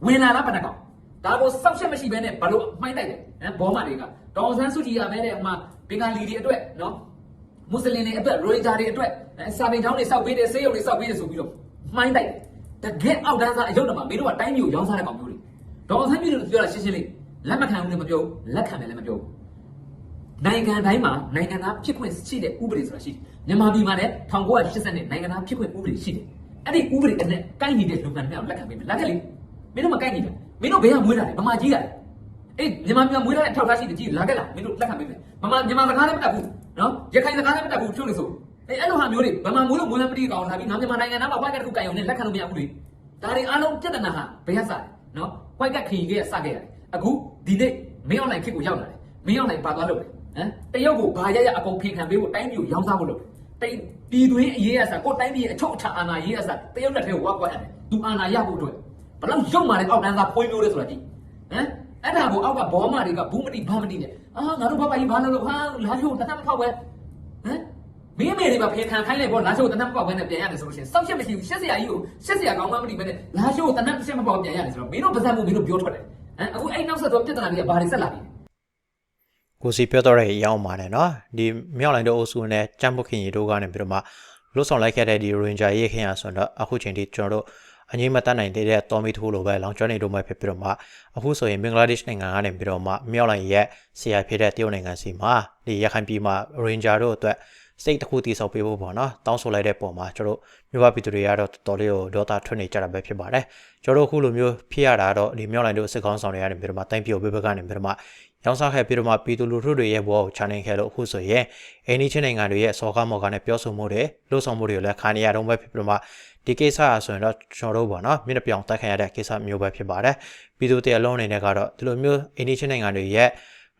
ဝင်လာလားဘယ်နှကောင်ဒါကိုစောက်ရှက်မရှိဘဲနဲ့ဘာလို့မှိုင်းတိုက်တယ်ဟမ်ဘောမတွေကဒေါ်အောင်ဆန်းစုကြည်ကပဲတဲ့ဟိုမှာဘင်္ဂလီတွေအတွက်နော်မွတ်စလင်တွေအတွက်ရိုဟင်ဂျာတွေအတွက်အဲစာပေချောင်းတွေစောက်ပေးတယ်ဆေးရုံတွေစောက်ပေးတယ်ဆိုပြီးတော့မှိုင်းတိုက်တယ်တကယ်အောက်တန်းစားအယုတ်တမှာမင်းတို့ကတိုင်းမျိုးရောင်းစားတဲ့ကောင်မျိုးတွေဒေါ်အောင်ဆန်းပြည်တို့ပြောတာရှင်းရှင်းလေးလက်မခံဘူးလည်းမပြောဘူးလက်ခံတယ်လည်းမပြောဘူးနိုင်ငံတိုင်းမှာနိုင်ငံသားဖြစ်ခွင့်ရှိတဲ့ဥပဒေဆိုတာရှိတယ်မြန်မာပြည်မှာလည်း1980နဲ့နိုင်ငံသားဖြစ်ခွင့်ဥပဒေရှိတယ် အဲ့ဒီဥပဒေအနဲ့ကိုက်ညီတဲ့လူငန်းများကိုလက်ခံပေးမယ်လက်ကလေးမင်းတို့မကိုက်ညီတယ်မင်းတို့ဘေးကမွေးတာလေဗမာကြီးတာလေအေးမြန်မာပြည်မွေးတဲ့အထောက်အထားရှိတဲ့ကြီးလာခဲ့လားမင်းတို့လက်ခံပေးမယ်မမမြန်မာစကားလည်းမတတ်ဘူးနော်ရခိုင်စကားလည်းမတတ်ဘူးချုပ်လို့ဆိုအေးအဲ့လိုဟာမျိုးတွေဗမာမွေးလို့မွေးလည်းမတိကောင်လာပြီးငါမြန်မာနိုင်ငံသားမှာဝိုက်ကတစ်ခုကန်ရုံနဲ့လက်ခံလို့မရဘူးလေဒါတွေအားလုံးပြဿနာဟာဘယ်ရစလဲနော်ဝိုက်ကခရီးကစခဲ့ရတယ်အခုဒီနေ့မင်းအွန်လိုင်းခေတ်ကိုရောက်လာတယ်မင်းအွန်လိုင်းပါသွားလို့ဟမ်တရုတ်ကိုဘာရရအကုန်ဖေခံပေးဖို့တိုင်းပြည်ကိုရောင်းစားဖို့လုပ်တယ် တိပြည်တွင်းအရေးအစားကိုတိုင်းပြည်အချုပ်အခြာအာဏာရေးအစားတရုတ်လက်ထဲကိုဝါကွက်ရတယ်သူအာဏာရဖို့အတွက်ဘယ်လောက်ရုပ်မာတဲ့အောက်တန်းသားဖွေးမျိုးလဲဆိုတာကြည့်ဟမ်အဲ့ဒါကိုအောက်ကဘောမတွေကဘူးမတိဘာမတိနဲ့အာငါတို့ဘာပါကြီးဘာလို့လို့ဟာလာချိုးတနတ်မဖောက်ပဲဟမ်မင်းမေတွေပါဖေခံခိုင်းလိုက်ပေါ့လာချိုးတနတ်မဖောက်ပဲနဲ့ပြန်ရတယ်ဆိုလို့ရှိရင်စောက်ချက်မရှိဘူးရှက်စရာကြီးကိုရှက်စရာကောင်းမှမတိပဲနဲ့လာချိုးတနတ်ချက်မဖောက်ပြန်ရတယ်ဆိုတော့မင်းတို့ပါဇက်မှုမင်းတို့ပြောထွက်တယ်ဟမ်အခုအဲ့နောက်ဆက်တော့ပြဿနာတွေကဘာတွေဆက်လာပြီ ကိုစီပြောတော့တဲ့အရောက်ပါတယ်နော်ဒီမြောက်လိုင်းတို့အုပ်စုနဲ့ကြမ်းပုတ်ခင်ရီတို့ကနေပြီးတော့မှလွတ်ဆောင်လိုက်ခဲ့တဲ့ဒီ Ranger ရေးခင်ရဆိုတော့အခုချိန်ထိကျွန်တော်တို့အငိမ့်မတတ်နိုင်သေးတဲ့တော်မီထိုးလိုပဲလောင်ကျွမ်းနေတို့မှဖြစ်ပြီးတော့မှအခုဆိုရင်ဘင်္ဂလားဒေ့ရှ်နိုင်ငံကနေပြီးတော့မှမြောက်လိုင်းရဲ့ဆရာဖြစ်တဲ့တရုတ်နိုင်ငံစီမှာဒီရခိုင်ပြည်မှာ Ranger တို့အတွက်စိတ်တစ်ခုတည်ဆောက်ပေးဖို့ပေါ့နော်တောင်းဆိုလိုက်တဲ့ပုံမှာကျွန်တော်တို့မြို့ပပြည်သူတွေကတော့တော်တော်လေးကိုဒေါသထွက်နေကြတာပဲဖြစ်ပါတယ်ကျွန်တော်တို့အခုလိုမျိုးဖြစ်ရတာတော့ဒီမြောက်လိုင်းတို့စစ်ကောင်းဆောင်တွေကနေပြီးတော့မှတိုင်းပြိုပေးဘက်ကနေပြီးတော့မှ ရောင်းစားခဲ့ပြီးတော့မှပြည်သူလူထုတွေရဲ့ဘဝကိုချနိုင်ခဲ့လို့အခုဆိုရင်အိန္ဒိချင်းနိုင်ငံတွေရဲ့စော်ကားမော်ကားနဲ့ပြောဆိုမှုတွေလှုပ်ဆောင်မှုတွေကိုလည်းခါနေရတော့ပဲဖြစ်ပြီးတော့မှဒီကိစ္စအဆိုရင်တော့ကျွန်တော်တို့ပေါ့နော်မျက်နှာပြောင်တက်ခံရတဲ့ကိစ္စမျိုးပဲဖြစ်ပါတယ်ပြည်သူတွေအလုံးအနေနဲ့ကတော့ဒီလိုမျိုးအိန္ဒိချင်းနိုင်ငံတွေရဲ့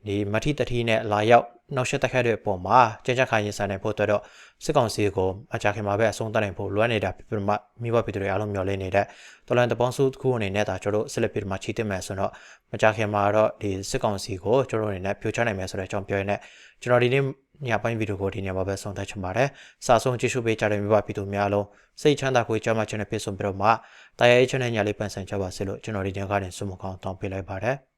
ဒီမထီတထီနဲ့လာရောက်နောက်ဆက်တက်ခဲ့တဲ့အပေါ်မှာကြင်ကြက်ခါရင်ဆိုင်နိုင်ဖို့အတွက်တော့စစ်ကောင်စီကိုအကြခင်မှာပဲအဆုံးသတ်နိုင်ဖို့လွမ်းနေတာဖြစ်ပြီးတော့မှမိဘပြည်သူတွေအားလုံးမျှော်လင့်နေတဲ့တော်လန်တပေါင်းစုတစ်ခုအနေနဲ့ဒါကျွန်တော်တို့ဆက်လက်ပြီးတော့မှချီးတင်မယ်ဆိုတော့မကြခင်မှာတော့ဒီစစ်ကောင်စီကိုကျွန်တော်တို့အနေနဲ့ပြိုချနိုင်မယ်ဆိုတဲ့အကြောင်းပြောရင်းနဲ့ကျွန်တော်ဒီနေ့ညပိုင်းဗီဒီယိုကိုဒီညမှာပဲဆုံးသက်ချင်ပါတယ်။စာဆုံးကြည့်ရှုပေးကြတဲ့မိဘပြည်သူများလုံးစိတ်ချမ်းသာကိုကြမ်းမှချင်တဲ့ပြည့်စုံပြီးတော့မှတာယာရေးချမ်းတဲ့ညလေးပန်ဆန်ကြပါစေလို့ကျွန်တော်ဒီညကနေဆုမကောင်းတောင်းပေးလိုက်ပါတယ်။